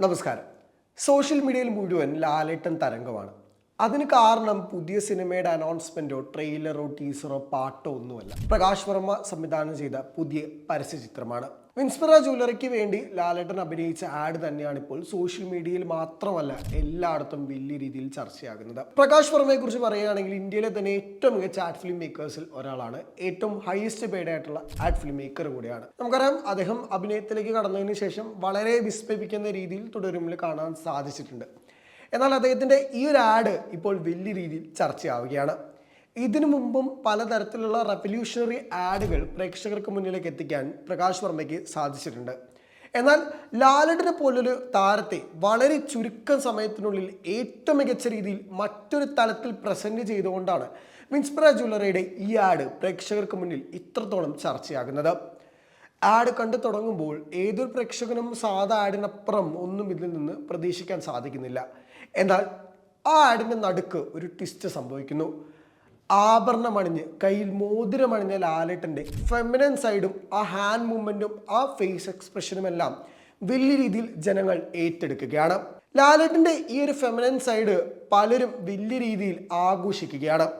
നമസ്കാരം. സോഷ്യൽ മീഡിയയിൽ മുഴുവൻ ലാലേട്ടൻ തരംഗമാണ്. അതിന് കാരണം പുതിയ സിനിമയുടെ അനൗൺസ്മെന്റോ ട്രെയിലറോ ടീസറോ പാട്ടോ ഒന്നുമല്ല. പ്രകാശ് വർമ്മ സംവിധാനം ചെയ്ത പുതിയ പരസ്യ ചിത്രമാണ്. വിൻസ്പിറ ജ്വല്ലറിക്ക് വേണ്ടി ലാലേട്ടൻ അഭിനയിച്ച ആഡ് തന്നെയാണ് ഇപ്പോൾ സോഷ്യൽ മീഡിയയിൽ മാത്രമല്ല എല്ലായിടത്തും വലിയ രീതിയിൽ ചർച്ചയാകുന്നത്. പ്രകാശ് വർമ്മയെ കുറിച്ച് പറയുകയാണെങ്കിൽ ഇന്ത്യയിലെ തന്നെ ഏറ്റവും മികച്ച ആഡ് ഫിലിം മേക്കേഴ്സിൽ ഒരാളാണ്. ഏറ്റവും ഹയസ്റ്റ് പെയ്ഡ് ആയിട്ടുള്ള ആഡ് ഫിലിം മേക്കർ കൂടിയാണ്. നമുക്കറിയാം അദ്ദേഹം അഭിനയത്തിലേക്ക് കടന്നതിന് ശേഷം വളരെ വിസ്മയിപ്പിക്കുന്ന രീതിയിൽ തുടരുമ്പിൽ കാണാൻ സാധിച്ചിട്ടുണ്ട്. എന്നാൽ അദ്ദേഹത്തിന്റെ ഈ ഒരു ആഡ് ഇപ്പോൾ വലിയ രീതിയിൽ ചർച്ചയാവുകയാണ്. ഇതിനു മുമ്പും പലതരത്തിലുള്ള റെവല്യൂഷണറി ആഡുകൾ പ്രേക്ഷകർക്ക് മുന്നിലേക്ക് എത്തിക്കാൻ പ്രകാശ് വർമ്മയ്ക്ക് സാധിച്ചിട്ടുണ്ട്. എന്നാൽ ലാലഡിനെ പോലൊരു താരത്തെ വളരെ ചുരുക്കം സമയത്തിനുള്ളിൽ ഏറ്റവും മികച്ച രീതിയിൽ മറ്റൊരു തലത്തിൽ പ്രസന്റ് ചെയ്തുകൊണ്ടാണ് വിൻസ്പ്ര ജ്വല്ലറിയുടെ ഈ ആഡ് പ്രേക്ഷകർക്ക് മുന്നിൽ ഇത്രത്തോളം ചർച്ചയാകുന്നത്. ആഡ് കണ്ടു തുടങ്ങുമ്പോൾ ഏതൊരു പ്രേക്ഷകനും സാധാ ആഡിനപ്പുറം ഒന്നും ഇതിൽ നിന്ന് പ്രതീക്ഷിക്കാൻ സാധിക്കുന്നില്ല. എന്നാൽ ആ ആഡിന്റെ നടുക്ക് ഒരു ട്വിസ്റ്റ് സംഭവിക്കുന്നു. ആഭരണമണിഞ്ഞ് കയ്യിൽ മോതിരമണിഞ്ഞ ലാലേട്ടന്റെ ഫെമിനൻ സൈഡും ആ ഹാൻഡ് മൂവ്മെന്റും ആ ഫേസ് എക്സ്പ്രഷനും എല്ലാം വലിയ രീതിയിൽ ജനങ്ങൾ ഏറ്റെടുക്കുകയാണ്. ലാലേട്ടന്റെ ഈ ഒരു ഫെമിനൻ സൈഡ് പലരും വലിയ രീതിയിൽ ആഘോഷിക്കുകയാണ്.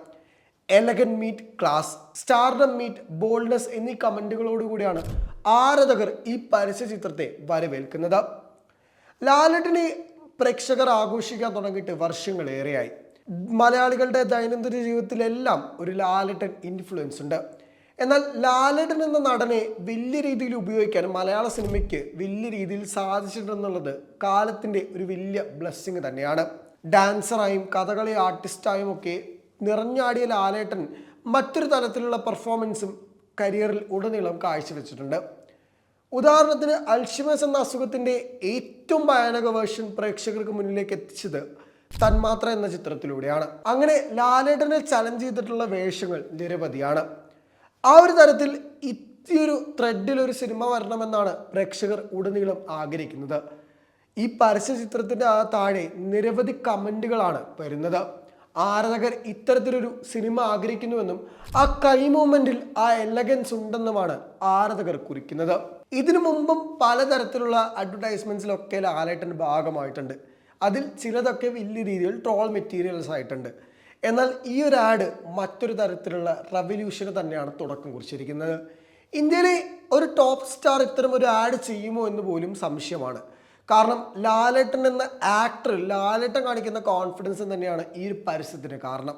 Elegance meet class stardom meet boldness എന്നീ കമന്റുകളോടുകൂടിയാണ് ആരാധകർ ഈ പരസ്യ ചിത്രത്തെ വരവേൽക്കുന്നത്. ലാലട്ടിനെ പ്രേക്ഷകർ ആഘോഷിക്കാൻ തുടങ്ങിയിട്ട് വർഷങ്ങളേറെയായി. മലയാളികളുടെ ദൈനംദിന ജീവിതത്തിലെല്ലാം ഒരു ലാലട്ടൻ ഇൻഫ്ലുവൻസ് ഉണ്ട്. എന്നാൽ ലാലട്ടൻ എന്ന നടനെ വലിയ രീതിയിൽ ഉപയോഗിക്കാൻ മലയാള സിനിമയ്ക്ക് വലിയ രീതിയിൽ സാധിച്ചിട്ടുണ്ടെന്നുള്ളത് കാലത്തിന്റെ ഒരു വലിയ ബ്ലെസ്സിങ് തന്നെയാണ്. ഡാൻസറായും കഥകളി ആർട്ടിസ്റ്റായും ഒക്കെ നിറഞ്ഞാടിയ ലാലേട്ടൻ മറ്റൊരു തരത്തിലുള്ള പെർഫോമൻസും കരിയറിൽ ഉടനീളം കാഴ്ചവെച്ചിട്ടുണ്ട്. ഉദാഹരണത്തിന് അൽഷിമസ് എന്ന അസുഖത്തിന്റെ ഏറ്റവും ഭയാനക വേർഷൻ പ്രേക്ഷകർക്ക് മുന്നിലേക്ക് എത്തിച്ചത് തന്മാത്ര എന്ന ചിത്രത്തിലൂടെയാണ്. അങ്ങനെ ലാലേട്ടനെ ചലഞ്ച് ചെയ്തിട്ടുള്ള വേഷങ്ങൾ നിരവധിയാണ്. ആ ഒരു തരത്തിൽ ഇത്തിയൊരു ത്രെഡിൽ ഒരു സിനിമ വരണമെന്നാണ് പ്രേക്ഷകർ ഉടനീളം ആഗ്രഹിക്കുന്നത്. ഈ പരസ്യ ചിത്രത്തിന്റെ ആ താഴെ നിരവധി കമന്റുകളാണ് വരുന്നത്. ആരാധകർ ഇത്തരത്തിലൊരു സിനിമ ആഗ്രഹിക്കുന്നുവെന്നും ആ കൈ മൂമെന്റിൽ ആ എലഗൻസ് ഉണ്ടെന്നുമാണ് ആരാധകർ കുറിക്കുന്നത്. ഇതിനു മുമ്പും പലതരത്തിലുള്ള അഡ്വർടൈസ്മെന്റ്സിലൊക്കെ ലാലേട്ടന്റെ ഭാഗമായിട്ടുണ്ട്. അതിൽ ചിലതൊക്കെ വലിയ രീതിയിൽ ട്രോൾ മെറ്റീരിയൽസ് ആയിട്ടുണ്ട്. എന്നാൽ ഈ ഒരു ആഡ് മറ്റൊരു തരത്തിലുള്ള റവല്യൂഷന് തന്നെയാണ് തുടക്കം കുറിച്ചിരിക്കുന്നത്. ഇന്ത്യയിലെ ഒരു ടോപ്പ് സ്റ്റാർ ഇത്തരം ഒരു ആഡ് ചെയ്യുമോ എന്ന് പോലും സംശയമാണ്. കാരണം ലാലേട്ടൻ എന്ന ആക്ടർ ലാലേട്ടൻ കാണിക്കുന്ന കോൺഫിഡൻസ് തന്നെയാണ് ഈ ഒരു പരസ്യത്തിന് കാരണം.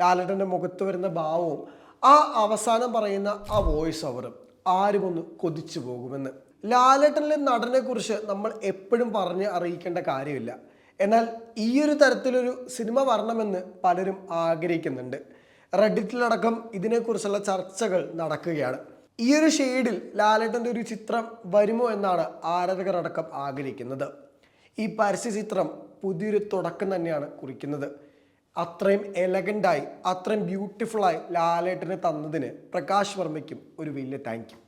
ലാലേട്ടന്റെ മുഖത്ത് വരുന്ന ഭാവവും ആ അവസാനം പറയുന്ന ആ വോയിസ് ഓവറും ആരും ഒന്ന് കൊതിച്ചു പോകുമെന്ന്. ലാലേട്ടനിലെ നടനെ കുറിച്ച് നമ്മൾ എപ്പോഴും പറഞ്ഞ് അറിയിക്കേണ്ട കാര്യമില്ല. എന്നാൽ ഈ ഒരു തരത്തിലൊരു സിനിമ വരണമെന്ന് പലരും ആഗ്രഹിക്കുന്നുണ്ട്. റെഡിറ്റിലടക്കം ഇതിനെക്കുറിച്ചുള്ള ചർച്ചകൾ നടക്കുകയാണ്. ഈ ഒരു ഷെയ്ഡിൽ ലാലേട്ടന്റെ ഒരു ചിത്രം വരുമോ എന്നാണ് ആരാധകരടക്കം ആഗ്രഹിക്കുന്നത്. ഈ പരസ്യ ചിത്രം പുതിയൊരു തുടക്കം തന്നെയാണ് കുറിക്കുന്നത്. അത്രയും എലഗന്റായി അത്രയും ബ്യൂട്ടിഫുള്ളായി ലാലേട്ടനെ തന്നതിന് പ്രകാശ് വർമ്മയ്ക്കും ഒരു വലിയ താങ്ക് യു